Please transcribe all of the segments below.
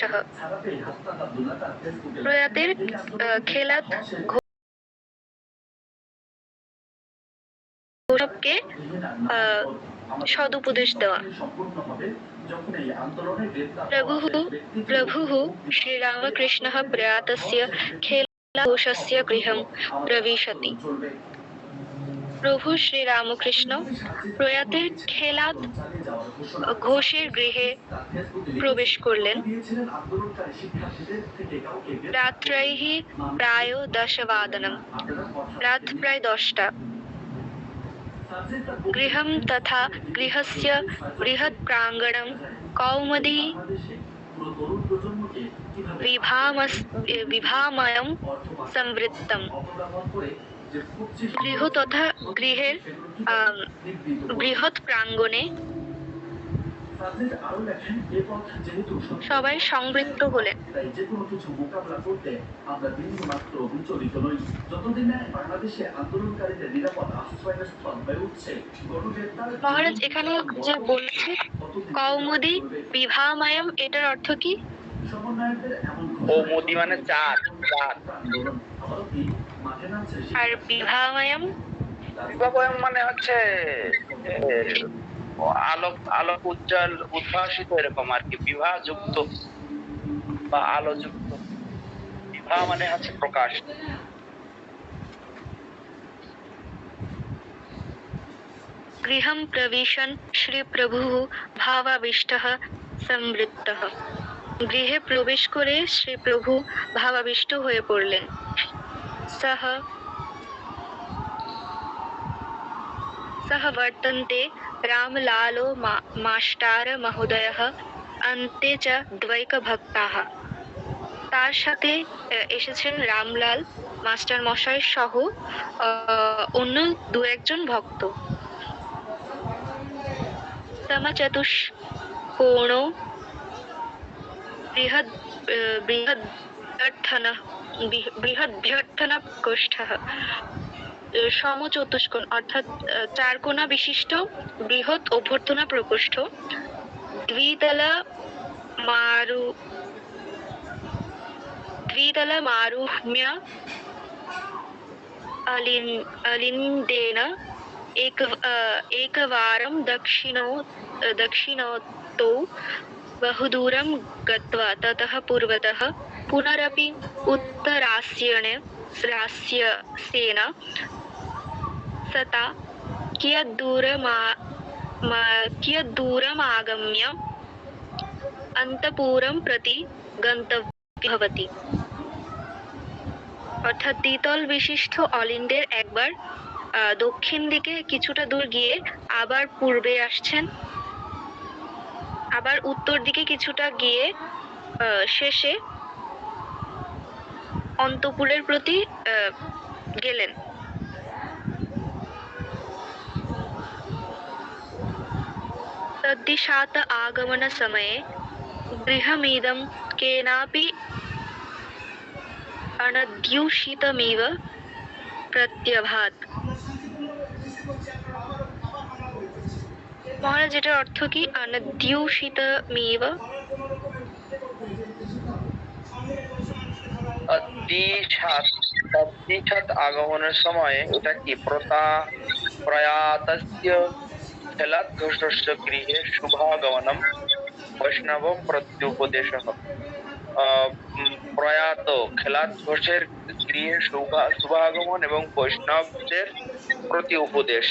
সহ প্রয়াতের খেলাত ঘোষককে সদুপদেশ দেওয়া। প্রভু প্রভু শ্রীরামকৃষ্ণ প্রয়াতস্য খেলা ঘোষস্য গৃহম প্রবিশতি। প্রভু শ্রীরামকৃষ্ণ প্রয়াতের খেলাদ ঘোষের গৃহে প্রবেশ করলেন। রাত্রাইহি প্রায় দশবাদনম, রাত প্রায় দশটা। গৃহম তথা গৃহস্য বৃহৎ প্রাঙ্গণম কৌমদী বিভামস বিভাময়ম সমৃদ্ধম। গৃহ তথা গৃহের বৃহৎ প্রাঙ্গণে সবাই সংবৃত্ত হলেন মহারাজ, এখানে যে বলছে, কৌমুদি বিভাময়ম, এটার অর্থ কি? কৌমুদি মানে চাঁদ চাঁদ। আর বিভাময়ম বিভাবয়ম মানে হচ্ছে আলোক আলোক উজ্জ্বল উদ্ভাসিত এরকম আর কি। বিবাহ যুক্ত বা আলো যুক্ত। বিবাহ মানে হচ্ছে প্রকাশ। গৃহं প্রবিশন শ্রীপ্রভুः ভাবাবিষ্টः সংবৃত্তः গৃহে প্রবেশ করে শ্রীপ্রভু ভাবাবিষ্ট হয়ে পড়লেন। সহ সহ বর্তন্তে রামলালো মা- মাস্টার মহোদয়ः अन्ते च দ্বৈকভক্তাः তার সাথে আহ, এসেছেন রামলাল মাস্টার মশাই সহ আহ, অন্য দু একজন ভক্ত समचतुष्कोणो बृहद् बृहद्भ्यर्थन বৃহদ্ভ্যর্থনপ্রকোষ্ঠः সমচতুষ্কোণ অর্থাৎ আহ, চার কোণা বিশিষ্ট বৃহৎ অভ্যর্থনা প্রকোষ্ঠ দ্বিতল মারু দ্বিতল মারুহ্য अलिन् अलिन्देन एक अ, एकवारं दक्षिणो दक्षिणोत्तौ बहुदूरं गत्वा ततः पूर्वतः पुनरपि उत्तरास्येण रास्यसेन सता कियद्दूरमा मा- कियद्दूरमागम्य अन्तपुरं प्रति गन्तव्य भवति অর্থাৎ দ্বিতল বিশিষ্ট অলিন্দের একবার আহ, দক্ষিণ দিকে কিছুটা দূর গিয়ে আবার পূর্বে আসছেন আবার উত্তর দিকে কিছুটা গিয়ে আহ, শেষে অন্তপুরের প্রতি আহ, গেলেন तद्दिशात आगमनसमये गृहमिदं केनापि अनद्यूषितमिव প্রত্যভাত মহারাজ এটার অর্থ কি অনদ্যূষিতমিব দ্বিছাত দ্বিছাত আগমনের সময় এটা কি? প্রতা খেলাধ্বস্য গৃহে শুভাগমনম বৈষ্ণব প্রত্যুপদেশ প্রয়াত খেলাধ্বসের গৃহে শুভা, শুভাগমন এবং বৈষ্ণবদের প্রতি উপদেশ।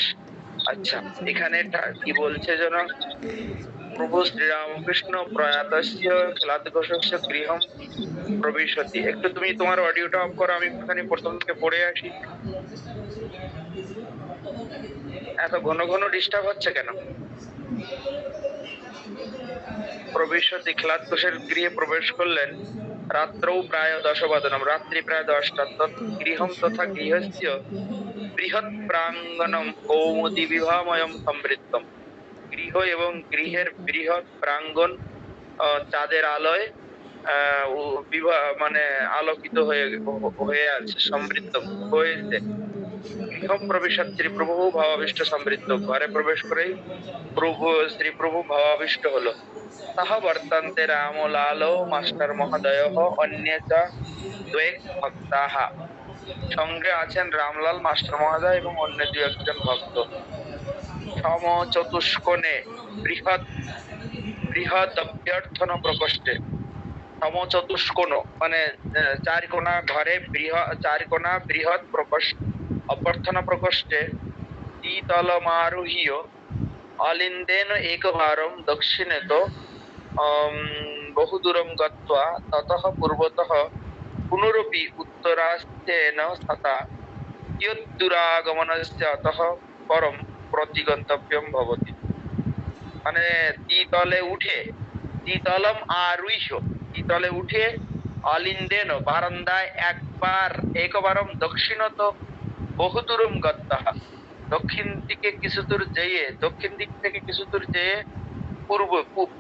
আচ্ছা এখানে কি বলছে যেন? প্রভু শ্রীরামকৃষ্ণ প্রয়াতস্য খেলাধ্বসস্য গৃহম প্রবিশতি। একটু তুমি তোমার অডিওটা অফ করো, আমি একটুখানি প্রথম থেকে পড়ে আসি। এত ঘন ঘন ডিস্টার্ব হচ্ছে কেন? প্রবিশতি খেলাধ্বসের গৃহে প্রবেশ করলেন রাত্রৌ প্রায় দশবাদনম। রাত্রি প্রায় দশটা। গৃহম তথা গৃহস্য বৃহৎ প্রাঙ্গণম কৌমুদি বিভাময়ম সমৃদ্ধম গৃহ এবং গৃহের বৃহৎ প্রাঙ্গণ চাঁদের আলোয় মানে আলোকিত হয়ে হয়ে আছে সমৃদ্ধ হয়েছে। গৃহ গৃহম প্রবেশ শ্রী প্রভু ভাবাবিষ্ট সমৃদ্ধ। ঘরে প্রবেশ করেই প্রভু শ্রী প্রভু ভাবাবিষ্ট হলো। তাহা বর্তন্তে রাম লালো মাস্টার মহোদয় অন্য চ দ্বৈক ভক্তাহা সঙ্গে আছেন রামলাল মাস্টার মহোদয় এবং অন্য দু একজন ভক্ত। সম চতুষ্কোণে বৃহৎ বৃহৎ অভ্যর্থন প্রকোষ্ঠে। সম চতুষ্কোণ মানে আহ, চার কোণা ঘরে বৃহৎ চার কোণা বৃহৎ প্রকোষ্ঠ অভ্যর্থনা প্রকোষ্ঠে দ্বিতলমারোহীয় অলিন্দেন একবারম দক্ষিণেত আম, বহুদূরম গত্वा ততঃ পূর্বতः পুনরপি উত্তরাস্তেন তথা কিয়দ্দূরাগমনস্য অতঃ পরম প্রতিগন্তব্যম ভবতি। মানে দ্বিতলে উঠে দ্বিতলম আরুহ্য দ্বিতলে উঠে অলিন্দেন বারান্দায় একবার, একবারম দক্ষিণত বহুদূরম গত্তাহ। দক্ষিণ দিকে কিছু দূর যেয়ে, দক্ষিণ দিক থেকে কিছু দূর যেয়ে পূর্ব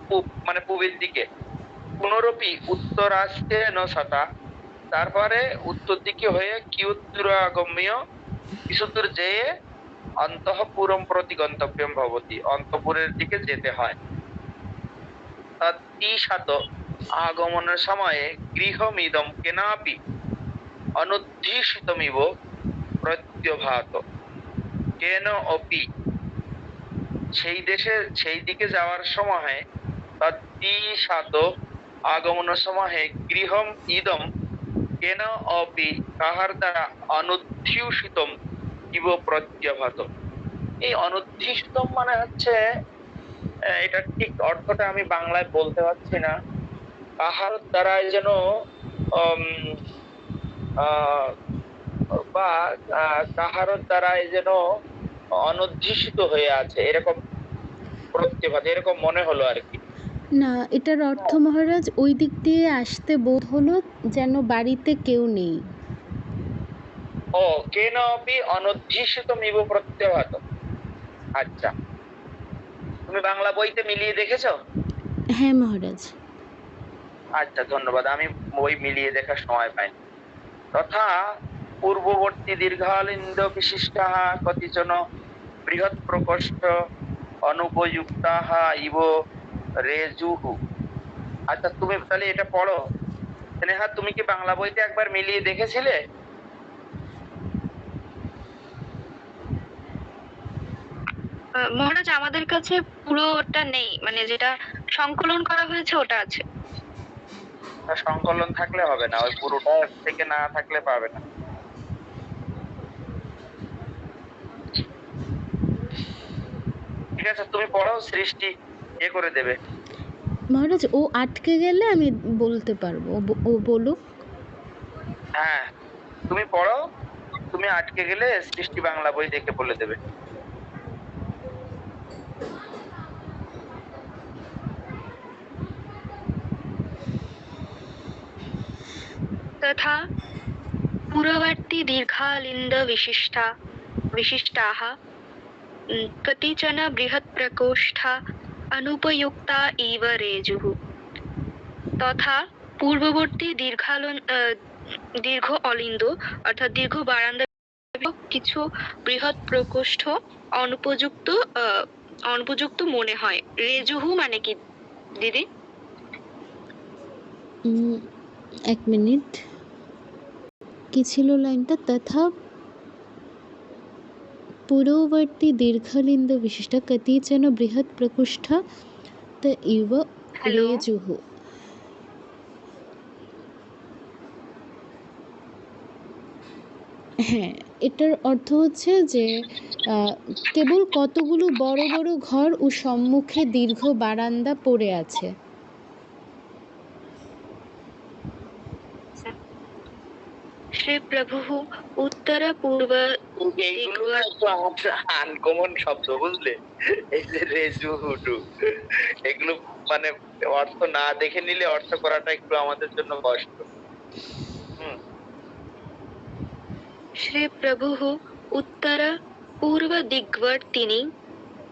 পূব মানে পূবের দিকে। পুনরপি উত্তরাস্তে ন সতা তারপরে উত্তর দিকে হয়ে কি কিউত্তরাগম্য, কিছু দূর যেয়ে অন্তঃপুরম প্রতি গন্তব্যম ভবতি, অন্তপুরের দিকে যেতে হয়। তৎসাত আগমনের সময়ে গৃহমিদম কেনাপি অনুদ্দিশিতমিব প্রত্যভাত। কেন অপি? সেই দেশে, সেই দিকে যাওয়ার সময় তৎসাত আগমনের সময়ে গৃহম ইদম কেন অপি? কাহার দ্বারা অনুদ্ধিষিতম ইব প্রত্যভাত এই অনুদ্ধিষ্টম মানে হচ্ছে এটা ঠিক অর্থটা আমি বাংলায় বলতে পারছি না। কাহার দ্বারা যেন বা কাহার দ্বারা যেন অনুদ্ধিষিত হয়ে আছে। এরকম প্রত্যভাত এরকম মনে হলো আর কি। না, এটার অর্থ মহারাজ, ওই দিক দিয়ে আসতে বোধ হলো যেন বাড়িতে কেউ নেই। ও কেন অপি অনুদ্ধিষিত মিব প্রত্যভাত আচ্ছা। তুমি বাংলা বইতে মিলিয়ে দেখেছ? হ্যাঁ মহারাজ। আচ্ছা ধন্যবাদ। আমি বই মিলিয়ে দেখার সময় পাইনি তথা পূর্ববর্তী দীর্ঘালিন্দ বিশিষ্টাহ কতিচন বৃহৎ প্রকোষ্ঠ অনুপযুক্তাহ ইব রেজুহু। আচ্ছা তুমি তাহলে এটা পড়ো। স্নেহা তুমি কি বাংলা বইতে একবার মিলিয়ে দেখেছিলে? মহারাজ আমাদের কাছে পুরোটা নেই। মানে যেটা সংকলন করা হয়েছে ওটা আছে। সংকলন থাকলে হবে না ওই পুরোটা থেকে না থাকলে পাবে না। ঠিক আছে তুমি পড়ো সৃষ্টি এ করে দেবে। মহারাজ ও আটকে গেলে আমি বলতে পারব। ও ও বলুক। হ্যাঁ তুমি পড়ো তুমি আটকে গেলে সৃষ্টি বাংলা বই দেখে বলে দেবে। तथा पूर्ववर्ती दीर्घालिन्द विशिष्टा विशिष्टाः उम्, कतिचन बृहत्प्रकोष्ठा अनुपयुक्ता इव रेजुः তথা পূর্ববর্তী দীর্ঘালন আহ, দীর্ঘ অলিন্দ অর্থাৎ দীর্ঘ বারান্দা কিছু বৃহৎ প্রকোষ্ঠ অনুপযুক্ত আহ, অনুপযুক্ত মনে হয় রেজুহু মানে কি দিদি উম, এক মিনিট কি ছিল লাইনটা তথা পূর্ববর্তী দীর্ঘলিঙ্গ বিশিষ্ট কতিচন বৃহৎ প্রকোষ্ঠ ত ইব রেজুহ হ্যাঁ এটার অর্থ হচ্ছে যে কেবল কতগুলো বড় বড় ঘর ও সম্মুখে দীর্ঘ বারান্দা পড়ে আছে। পার্শ্বে প্রভুঃ উত্তর পূর্ব এইগুলো তো আনকমন শব্দ বুঝলে? এই যে রেজু হুটু এগুলো মানে অর্থ না দেখে নিলে অর্থ করাটা একটু আমাদের জন্য কষ্ট। শ্রী প্রভুঃ উত্তর পূর্ব দিগ্বর্তিনি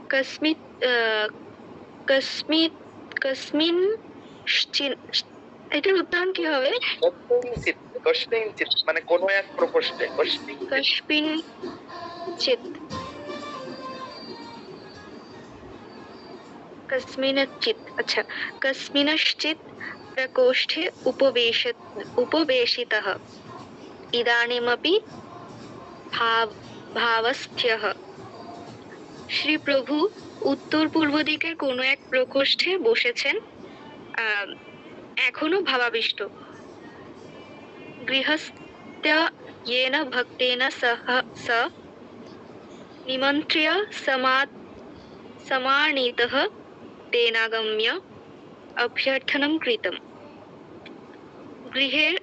কস্মিত কস্মিত কস্মিন এটার উত্তরণ কি হবে? কষ্টিঞ্চিত মানে কোনো এক প্রকোষ্ঠে কষ্টিঞ্চিত কসমিনশ্চিত আচ্ছা। কসমিনশ্চিত প্রকোষ্ঠে উপবেশ ইদানিমপি ভাব ভাবস্থ্যহ শ্রী প্রভু উত্তর পূর্ব দিকের কোনো এক প্রকোষ্ঠে বসেছেন এখনও ভাবাবিষ্ট। येन ভক্তেন সহ স নিমন্ত্র্য সমানীতः তেনাগম্য অভ্যর্থনম কৃতম গৃহের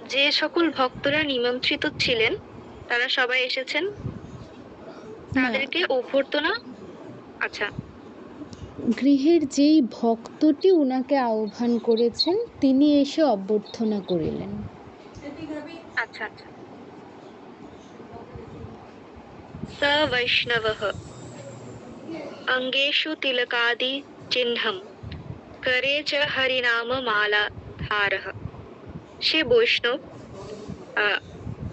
যে সকল ভক্তরা নিমন্ত্রিত ছিলেন তারা সবাই এসেছেন? তাদেরকে অভ্যর্থনা আচ্ছা গৃহের যেই ভক্তটি উনাকে আহ্বান করেছেন তিনি এসে অভ্যর্থনা করিলেন আচ্ছা আচ্ছা स वैष्णवः अङ्गेषु तिलकादि चिह्नं करे च हरिनाममालाधारः সে বৈষ্ণব আহ,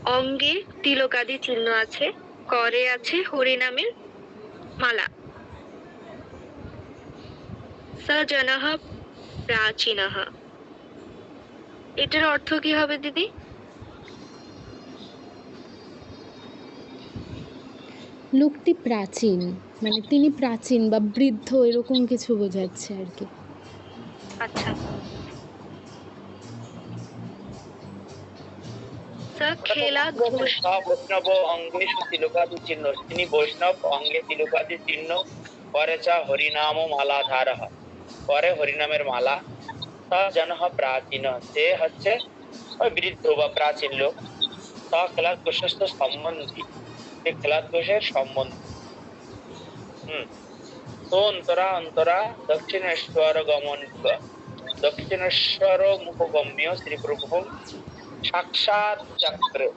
অঙ্গে তিলকাদি চিহ্ন আছে করে আছে হরিনামের মালা স জনঃ এটার অর্থ কি হবে দিদি? লোকটি প্রাচীন মানে তিনি প্রাচীন বা বৃদ্ধ এরকম কিছু বোঝাচ্ছে আর কি। আচ্ছা। বৈষ্ণব অঙ্গেষু তিলকাদি চিহ্ন। তিনি বৈষ্ণব অঙ্গে তিলকাদি চিহ্ন। করে চা হরিনাম মালাধার করে হরিনামের মালা। তা জন প্রাচীন সে হচ্ছে ওই বৃদ্ধ বা প্রাচীন লোক। তা খেলার প্রশস্ত সম্বন্ধী। সে খেলার দোষের সম্বন্ধ। হম। তো অন্তরা অন্তরা, দক্ষিণেশ্বর গমন দক্ষিণেশ্বর মুখগম্য শ্রী প্রভু। সাক্ষাৎ চক্রে।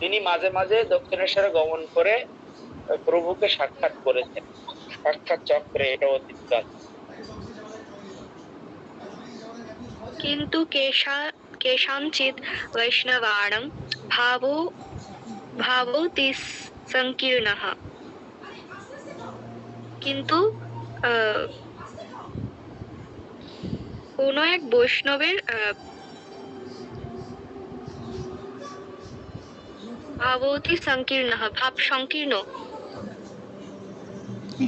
তিনি মাঝে মাঝে দক্ষিণেশ্বরে গমন করে প্রভুকে সাক্ষাৎ করেছেন। সাক্ষাৎ চক্রে এটা অতীতকাল কিন্তু ভাবতি সংকীর্ণः কিন্তু কোনো এক বৈষ্ণবের ভাবতি সংকীর্ণ ভাব সংকীর্ণ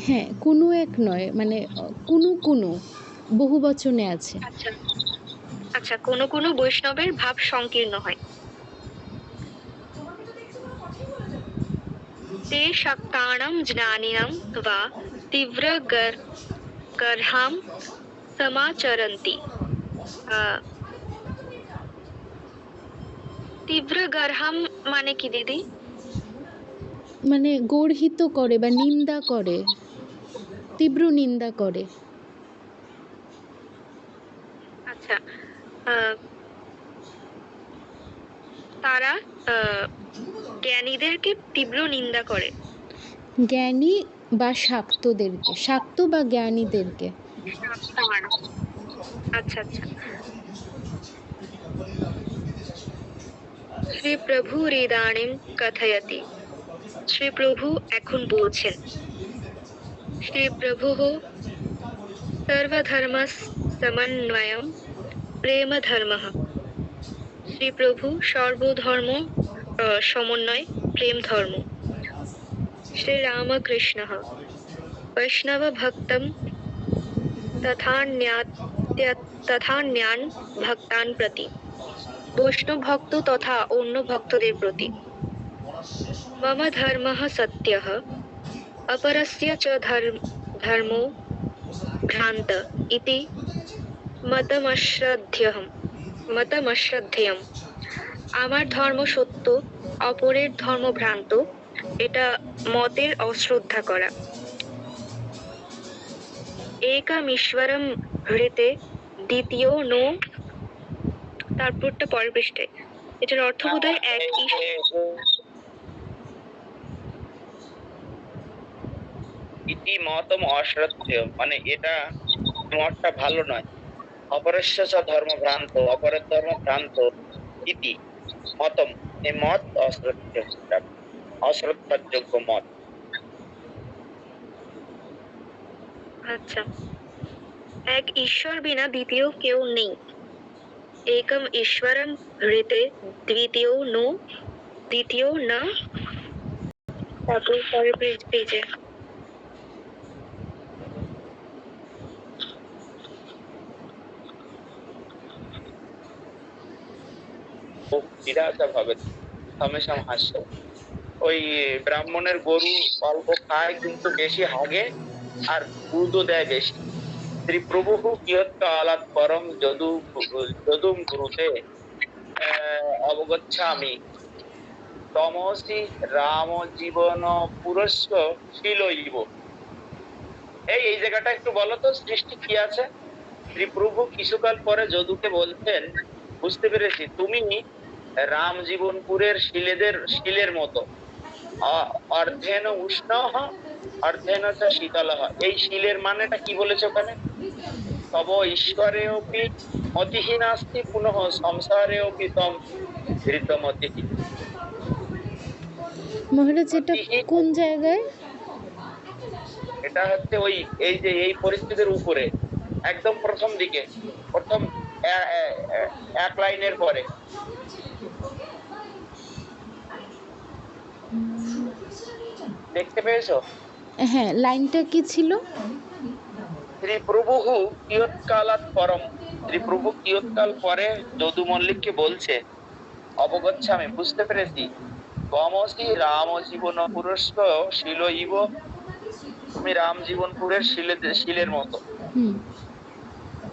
হ্যাঁ কোনো এক নয় মানে আহ, কোনো কোনো বহু বচনে আছে আচ্ছা আচ্ছা কোনো কোনো বৈষ্ণবের ভাব সংকীর্ণ হয় ते शक्तानां ज्ञानिनां वा तीव्रगर् गर्हां समाचरन्ति আহ, তীব্র গর্হাম মানে কি দিদি মানে গর্হিত করে বা নিন্দা করে তীব্র নিন্দা করে। আচ্ছা তারা জ্ঞানীদেরকে তীব্র নিন্দা করে। জ্ঞানী বা শাক্তদেরকে শাক্ত বা জ্ঞানীদেরকে। আচ্ছা আচ্ছা। শ্রী প্রভু ইদানিম কথয়তি শ্রী প্রভু এখন বলছেন শ্রী প্রভু সর্বধর্ম সমন্বয়ম প্রেম ধর্ম শ্রী প্রভু সর্বধর্ম সমন্বয় প্রেম ধর্ম শ্রী রামকৃষ্ণ বৈষ্ণব তথান্যাত্য তথান্যান ভক্তান প্রতি। বৈষ্ণব ভক্ত তথা অন্য ভক্তদের প্রতি। মম ধর্ম সত্য অপরস্য ধর্ম ধর্মো ভ্রান্ত ইতি মতমশ্রদ্ধেয়ম মতমশ্রদ্ধেয়ম আমার ধর্ম সত্য, অপরের ধর্ম ভ্রান্ত, এটা মতের অশ্রদ্ধা করা। একমীশ্বরম হৃতে দ্বিতীয় নো, তারপরটা পরের পৃষ্ঠায়। এটার অর্থ বোধহয় এক ইতি মতম অশ্রদ্ধেয় মানে এটা মতটা ভালো নয়। অপরেশ্য ধর্ম ভ্রান্ত অপরের ধর্ম ভ্রান্ত ইতি মতম এই মত অশ্রদ্ধ অশ্রদ্ধার যোগ্য মত আচ্ছা। এক ঈশ্বর বিনা দ্বিতীয় কেউ নেই। একম ঈশ্বরম হৃতে দ্বিতীয় নো, দ্বিতীয় না। তারপর পেজে। বিরাট ভাবে হমেশাম হাস্য ওই ব্রাহ্মণের গরু অল্প খায়, কিন্তু বেশি হাগে আর দুধও দেয় বেশি। শ্রী প্রভু কিয়ৎকালাৎ পরম যদু যদুম গুরুতে অবগচ্ছামি। তমসি রাম জীবন পুরস্ব শিলইব। এই এই জায়গাটা একটু বলো তো, সৃষ্টি কি আছে? শ্রী প্রভু কিছুকাল পরে যদুকে বলছেন, বুঝতে পেরেছি, তুমি রাম জীবনপুরের শিলেদের শিলের মতো। অর্ধেন উষ্ণ অর্ধেন চ শীতল এই শিলের মানেটা কি বলেছে ওখানে? তব ঈশ্বরে অপি মতিহি নাস্তি পুনঃ সংসারে অপি তম ধৃতমতিহি মহারাজ এটা কোন জায়গায়? এটা হচ্ছে ওই এই যে এই পরিস্থিতির উপরে। একদম প্রথম দিকে। প্রথম এক লাইনের পরে। দেখতে পেয়েছ? হ্যাঁ লাইনটা কি ছিল? শ্রী প্রভু কিয়ৎকালাৎ পরম। শ্রী প্রভু কিয়ৎকাল পরে যদু মল্লিককে বলছে অবগচ্ছা আমি বুঝতে পেরেছি। তমসি রাম জীবন পুরস্ক শিল ইব। তুমি রাম জীবনপুরের শিলে শিলের মতো।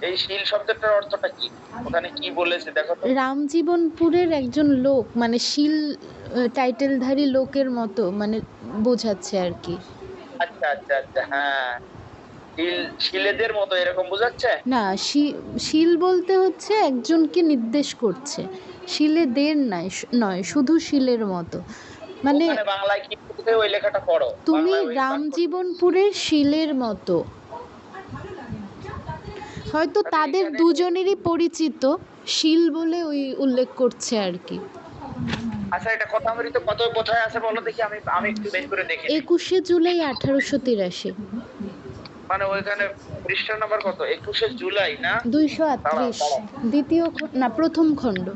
এই শিল শব্দটার অর্থটা কি? ওখানে কি বলেছে? দেখো রামজীবনপুরের একজন লোক মানে শিল টাইটেলধারী লোকের মতো মানে বোঝাচ্ছে আর কি। আচ্ছা আচ্ছা আচ্ছা হ্যাঁ। শিল শিলেদের মতো এরকম বোঝাচ্ছে? না শিল বলতে হচ্ছে একজনকে নির্দেশ করছে। শিলেদের নয় নয় শুধু শিলের মতো। মানে বাংলায় কি ওই লেখাটা পড়ো। তুমি রামজীবনপুরের শিলের মতো। হয়তো তাদের দুজনেরই পরিচিত শিল বলে ওই উল্লেখ করছে আর কি। আচ্ছা এটা কথামৃত কত কোথায় আছে বলো দেখি আমি আমি একটু বের করে দেখি একুশে জুলাই আঠারোশো তিরাশি। মানে ওইখানে পৃষ্ঠা নাম্বার কত? একুশে জুলাই না? দুইশো আটত্রিশ। দ্বিতীয় খ- না প্রথম খণ্ড।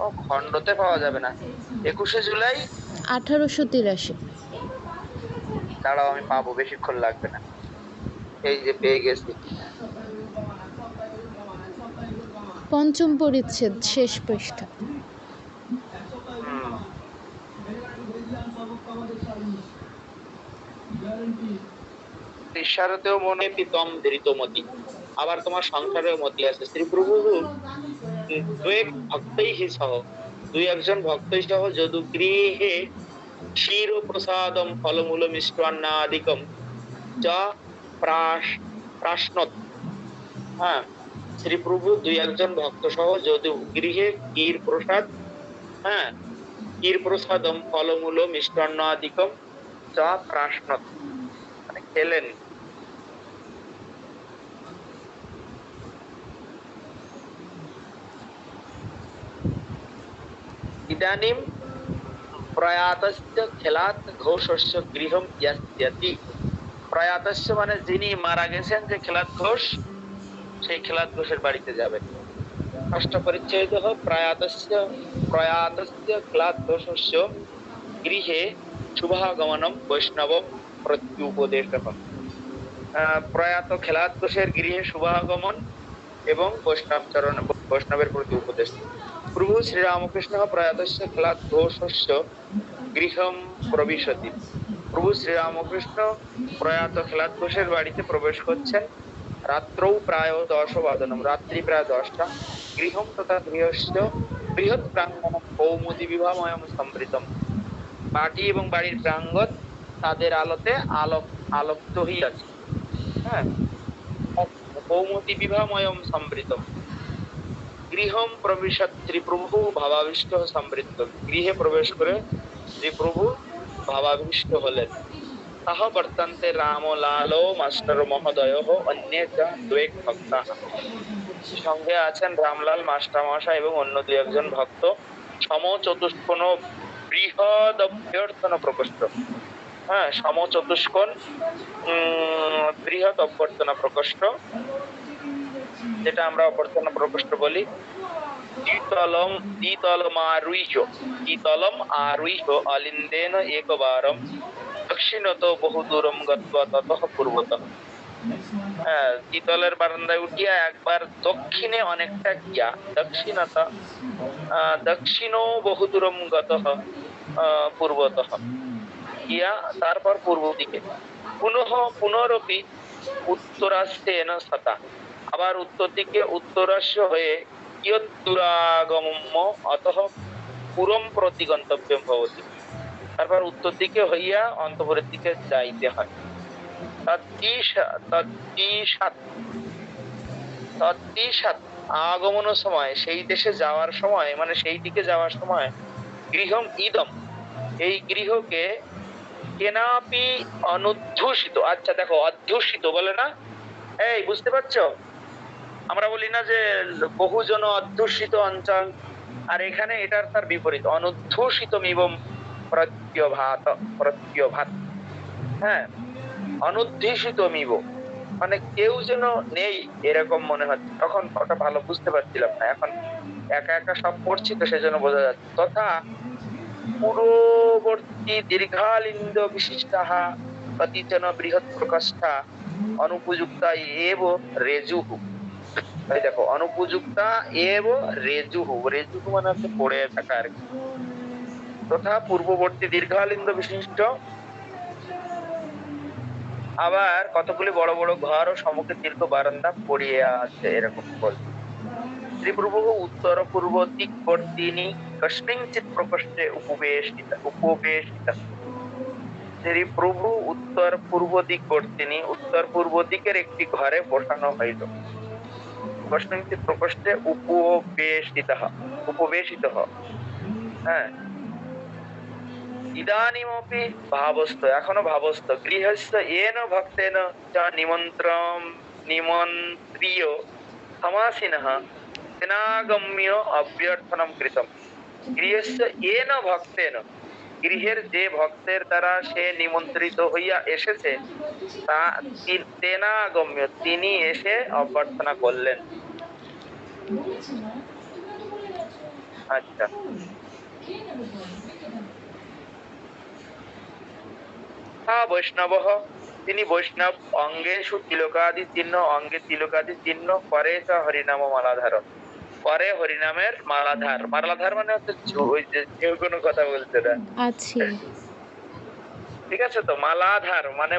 ও খণ্ডতে পাওয়া যাবে না। একুশে জুলাই? আঠারোশো তিরাশি। দাঁড়াও আমি পাবো বেশিক্ষণ লাগবে না। এই যে পেয়ে গেছি। পঞ্চম পরিচ্ছেদ শেষ পৃষ্ঠা। ঈশ্বরতেও মনে প্রীতম ধৃতমতি আবার তোমার সংসারেও মতি আছে। শ্রী প্রভু দুই ভক্তই সহ। দুই একজন ভক্তই সহ যদু গৃহে ক্ষীর প্রসাদম ফলমূল মিষ্টান্নাদিকম চ প্রাশ্নত হ্যাঁ শ্রী প্রভু দুই একজন ভক্ত সহ যদু গৃহে ক্ষীর প্রসাদ হ্যাঁ ক্ষীর প্রসাদম ফলমূল মিষ্টান্নাদিকম চ প্রাশ্নত মানে খেলেন। ইদানিম প্রয়াতস্য খেলাত ঘোষস্য গৃহম ইয়াস্যতি প্রয়াতস্য মানে যিনি মারা গেছেন যে খেলাত ঘোষ, সেই খেলাত ঘোষের বাড়িতে যাবেন ষষ্ঠ পরিচ্ছেদ প্রয়াতস্য প্রয়াতস্য খেলাত ঘোষস্য গৃহে শুভাগমনম বৈষ্ণব প্রত্যুপদেশ প্রয়াত খেলাত ঘোষের গৃহে শুভাগমন এবং বৈষ্ণব চরণ, বৈষ্ণবের প্রতি উপদেশ। প্রভু শ্রীরামকৃষ্ণ প্রয়াতস্য খেলাত ঘোষস্য গৃহম প্রবিশতি। প্রভু শ্রীরামকৃষ্ণ প্রয়াত খেলাত ঘোষের বাড়িতে প্রবেশ করছেন। রাত্রৌ প্রায় দশ বাদনম রাত্রি প্রায় দশটা। গৃহম তথা গৃহস্থ বৃহৎ প্রাঙ্গণ কৌমুদি বিভাময়ম সম্বৃতম বাটি এবং বাড়ির প্রাঙ্গণ তাদের আলোতে আলোক আলোকিত হইয়াছে। হ্যাঁ কৌমতি বিভাময়ম সম্বৃতম গৃহম প্রবিশত শ্রীপ্রভু ভাবাবিষ্ট সমৃদ্ধ গৃহে প্রবেশ করে শ্রীপ্রভু ভাবাবিষ্ট হলেন। সহ বর্তন্তে রাম লালো মাস্টার মহোদয় অন্য দ্বে সঙ্গে আছেন রামলাল মাস্টার মাস্টারমশাই এবং অন্য দুই একজন ভক্ত। সম চতুষ্কোণ বৃহৎ অভ্যর্থন প্রকোষ্ঠ। হ্যাঁ সম চতুষ্কোণ বৃহৎ অভ্যর্থনা প্রকোষ্ঠ। যেটা আমরা অভ্যর্থনা প্রকোষ্ঠ বলি। দ্বিতলম দ্বিতলম আরুহ্য দ্বিতলম আরুহ্য অলিন্দেন একবারম। দক্ষিণত বহু দূরম গত্বা ততঃ পূর্বতঃ। হ্যাঁ বারান্দায় উঠিয়া একবার দক্ষিণে অনেকটা গিয়া দক্ষিণত আহ, দক্ষিণও বহু দূরম গতঃ পূর্বতঃ। গিয়া তারপর পূর্ব দিকে। পুনঃ পুনরপি উত্তরাস্তেন সতা। আবার উত্তর দিকে উত্তরাস্য হয়ে কিয়দ্দুরাগম্য অতঃ পুরম প্রতি গন্তব্যম ভবতি। তারপর উত্তর দিকে হইয়া অন্তপুরের দিকে যাইতে হয়। আগমন সময়, সেই দেশে যাওয়ার সময় মানে সেই দিকে যাওয়ার সময় গৃহম ইদম। এই গৃহকে কেনাপি অনুদ্ধূষিত। আচ্ছা দেখো, অধ্যুষিত বলে না? এই, বুঝতে পারছ? আমরা বলি না যে বহুজন অধ্যুষিত অঞ্চল, আর এখানে এটার তার বিপরীত অনুদ্ধূষিত মিবম প্রত্যভাত প্রত্যভাত। হ্যাঁ অনুদ্ধূষিত মিব মানে কেউ যেন নেই, এরকম মনে হচ্ছে। তখন ওটা ভালো বুঝতে পারছিলাম না। এখন একা একা সব পড়ছি তো সেজন্য বোঝা যাচ্ছে। তথা পূর্ববর্তী দীর্ঘালিন্দ বিশিষ্টাহ কতিচন বৃহৎ প্রকষ্ঠা অনুপযুক্তা এব রেজুহু। এই দেখো, অনুপযুক্তা এব রেজুহু। রেজুহু মানে হচ্ছে পড়ে থাকা আর তথা পূর্ববর্তী দীর্ঘালিন্দ বিশিষ্ট। আবার কতগুলি বড় বড় ঘর ও সম্মুখে দীর্ঘ বারান্দা পড়িয়ে আছে, এরকম বল। উত্তর, পূর্ব দিকবর্তিনী কস্মিঞ্চিৎ প্রকোষ্ঠে উপবেশিত উপবেশিত শ্রীপ্রভু উত্তর, পূর্ব দিকবর্তিনী উত্তর পূর্ব দিকের একটি ঘরে বসানো হইল। কস্মিঞ্চিৎ প্রকোষ্ঠে উপবেশিত উপবেশিত। হ্যাঁ। ইদানিমপি ভাবস্থ, এখনও ভাবস্থ। গৃহস্থ এন ভক্তেন চ নিমন্ত্রম, নিমন্ত্রিয়, সমাসীনঃ তেনাগম্য অভ্যর্থনম কৃতম। গৃহস্থ এন ভক্তেন, গৃহের যে ভক্তের দ্বারা সে নিমন্ত্রিত হইয়া এসেছে, তা তেনাগম্য তিনি এসে অভ্যর্থনা করলেন। আচ্ছা। বৈষ্ণব। তিনি বৈষ্ণব অঙ্গেষু তিলকাদি চিহ্ন অঙ্গে তিলকাদি চিহ্ন পরে হরিনাম মালাধার। পরে হরিনামের মালাধার। মালাধার মানে হচ্ছে যে কোনো কথা বলছে না ঠিক আছে তো? মালাধার মানে